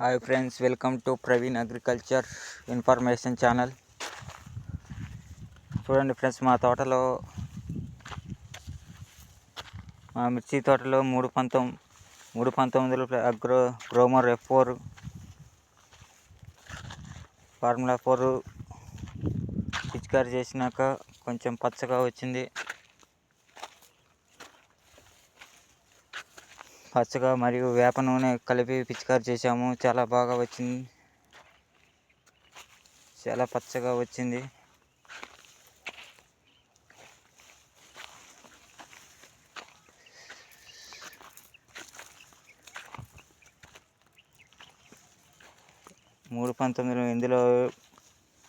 Hi friends welcome to Praveen agriculture information channel చూడండి friends మా తోటలో మా మిర్చి తోటలో మూడు పంతొమ్ మూడు పంతొమ్మిదిలో agro Gromor F four formula four పిచికారి చేసినాక కొంచెం పచ్చగా వచ్చింది. పచ్చగా మరియు వేప నూనె కలిపి పిచికారి చేసాము చాలా బాగా వచ్చింది. చాలా పచ్చగా వచ్చింది. మూడు పంతొమ్మిది ఇందులో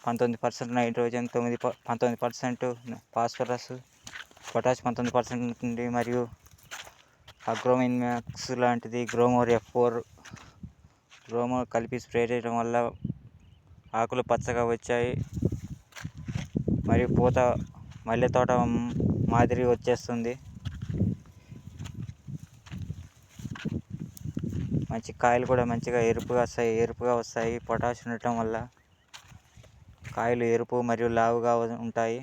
పంతొమ్మిది పర్సెంట్ నైట్రోజన్ తొమ్మిది పంతొమ్మిది పర్సెంట్ ఫాస్ఫరస్ పొటాష్ పంతొమ్మిది పర్సెంట్ ఉంటుంది. మరియు అగ్రోమిన్ మ్యాక్స్ లాంటిది గ్రోమోర్ ఎఫ్ ఫోర్ గ్రోమోర్ కలిపి స్ప్రే చేయడం వల్ల ఆకులు పచ్చగా వచ్చాయి. మరియు పూత మల్లె తోట మాదిరి వచ్చేస్తుంది. మంచి కాయలు కూడా మంచిగా ఎరుపుగా వస్తాయి ఎరుపుగా వస్తాయి. పొటాష్ ఉండటం వల్ల కాయలు ఎరుపు మరియు లావుగా ఉంటాయి.